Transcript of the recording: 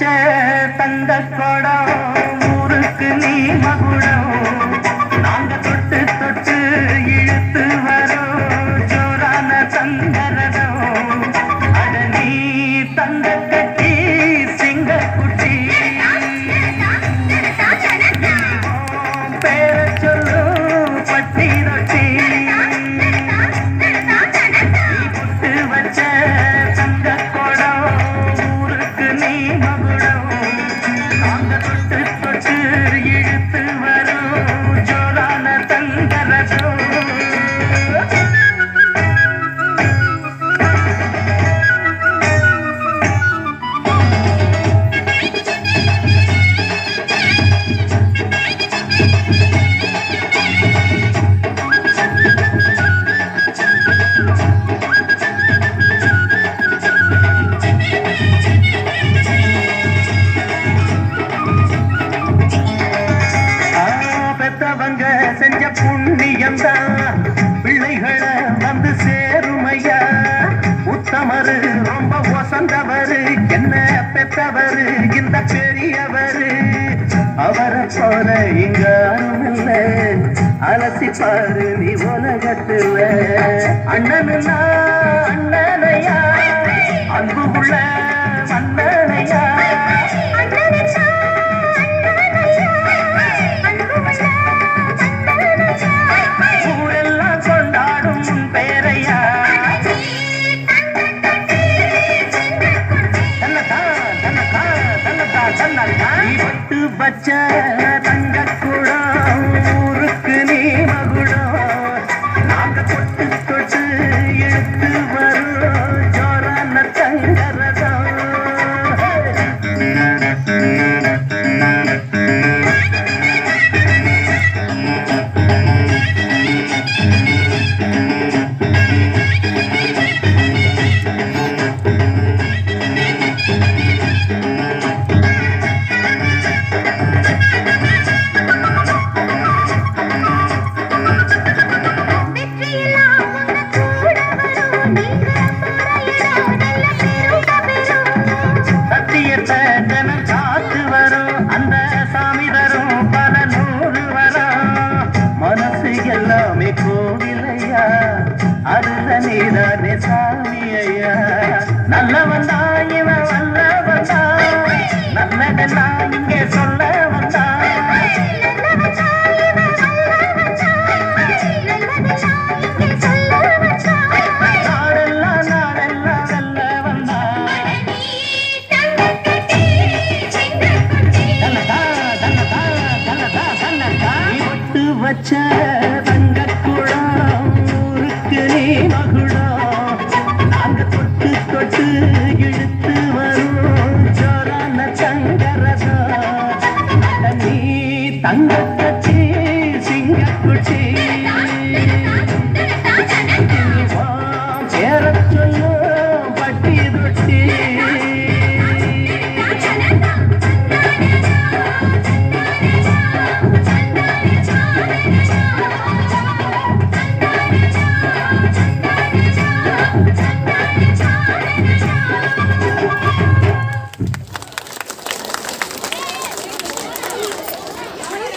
வச்ச தந்த கொடம் ஊருக்கு நீ மகுடம். I'm gonna பேருமையா உத்தமரு ரொம்ப ஒசந்தவரு என்ன பெத்தவரு இந்த பெரியவரு? அவரை போல இங்க அருமில்ல அலசி பாரு நீ உலகத்துல அண்ணனுனா அண்ணனையா? அன்பு உள்ள அண்ணன் बच्चा। நல்லவன் தான் இவன் வல்லவன் தான். நல்லதெல்லாம் இங்கே சொல்ல வந்தான் வச்ச தங்கத்தச்சே சிங்கக்குச்சே